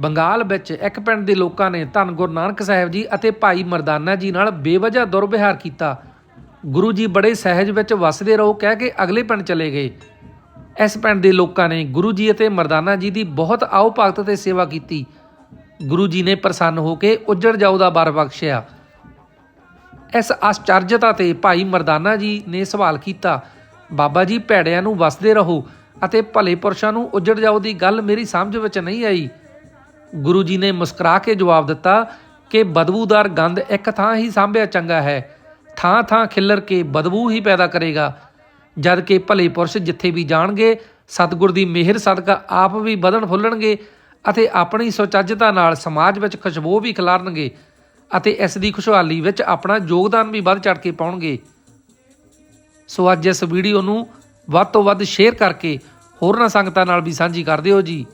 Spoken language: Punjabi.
ਬੰਗਾਲ ਵਿੱਚ ਇੱਕ ਪਿੰਡ ਦੇ ਲੋਕਾਂ ਨੇ ਧੰਨ ਗੁਰੂ ਨਾਨਕ ਸਾਹਿਬ ਜੀ ਅਤੇ ਭਾਈ ਮਰਦਾਨਾ ਜੀ ਨਾਲ ਬੇਵਜ੍ਹਾ ਦੁਰਵਿਹਾਰ ਕੀਤਾ। ਗੁਰੂ ਜੀ ਬੜੇ ਸਹਿਜ ਵਿੱਚ ਵਸਦੇ ਰਹੋ, ਕਹਿ ਕੇ ਅਗਲੇ ਪਿੰਡ ਚਲੇ ਗਏ। ਇਸ ਪਿੰਡ ਦੇ ਲੋਕਾਂ ਨੇ ਗੁਰੂ ਜੀ ਅਤੇ ਮਰਦਾਨਾ ਜੀ ਦੀ ਬਹੁਤ ਆਓ ਭਗਤ ਤੇ ਸੇਵਾ ਕੀਤੀ। ਗੁਰੂ ਜੀ ਨੇ ਪ੍ਰਸੰਨ ਹੋ ਕੇ ਉੱਜੜ ਜਾਓ ਦਾ ਵਰ ਬਖਸ਼ਿਆ। ਇਸ ਆਸ਼ਚਰਜਤਾ ਤੇ ਭਾਈ ਮਰਦਾਨਾ ਜੀ ਨੇ ਸਵਾਲ ਕੀਤਾ, ਬਾਬਾ ਜੀ, ਭੈੜਿਆਂ ਨੂੰ ਵਸਦੇ ਰਹੋ ਅਤੇ ਭਲੇ ਪੁਰਸ਼ਾਂ ਨੂੰ ਉੱਜੜ ਜਾਓ ਦੀ ਗੱਲ ਮੇਰੀ ਸਮਝ ਵਿੱਚ ਨਹੀਂ ਆਈ। ਗੁਰੂ ਜੀ ਨੇ ਮੁਸਕਰਾ ਕੇ ਜਵਾਬ ਦਿੱਤਾ ਕਿ ਬਦਬੂਦਾਰ ਗੰਧ ਇੱਕ ਥਾਂ ਹੀ ਸਾਂਭਿਆ ਚੰਗਾ ਹੈ। ਥਾਂ ਥਾਂ ਖਿੱਲਰ ਕੇ ਬਦਬੂ ਹੀ ਪੈਦਾ ਕਰੇਗਾ। ਜਦ ਕਿ ਭਲੇ ਪੁਰਸ਼ ਜਿੱਥੇ ਵੀ ਜਾਣਗੇ, ਸਤਿਗੁਰ ਦੀ ਮਿਹਰ ਸਦਕਾ ਆਪ ਵੀ ਵਧਣ ਫੁੱਲਣਗੇ ਅਤੇ ਆਪਣੀ ਸੁਚੱਜਤਾ ਨਾਲ ਸਮਾਜ ਵਿੱਚ ਖੁਸ਼ਬੂ ਵੀ ਖਿਲਾਰਨਗੇ ਅਤੇ ਇਸ ਦੀ ਖੁਸ਼ਹਾਲੀ ਵਿੱਚ ਆਪਣਾ ਯੋਗਦਾਨ ਵੀ ਵੱਧ ਚੜ ਕੇ ਪਾਉਣਗੇ। ਸੋ ਅੱਜ ਇਸ ਵੀਡੀਓ ਨੂੰ ਵੱਧ ਤੋਂ ਵੱਧ ਸ਼ੇਅਰ ਕਰਕੇ ਹੋਰਨਾਂ ਸੰਗਤਾਂ ਨਾਲ ਵੀ ਸਾਂਝੀ ਕਰ ਦਿਓ ਜੀ।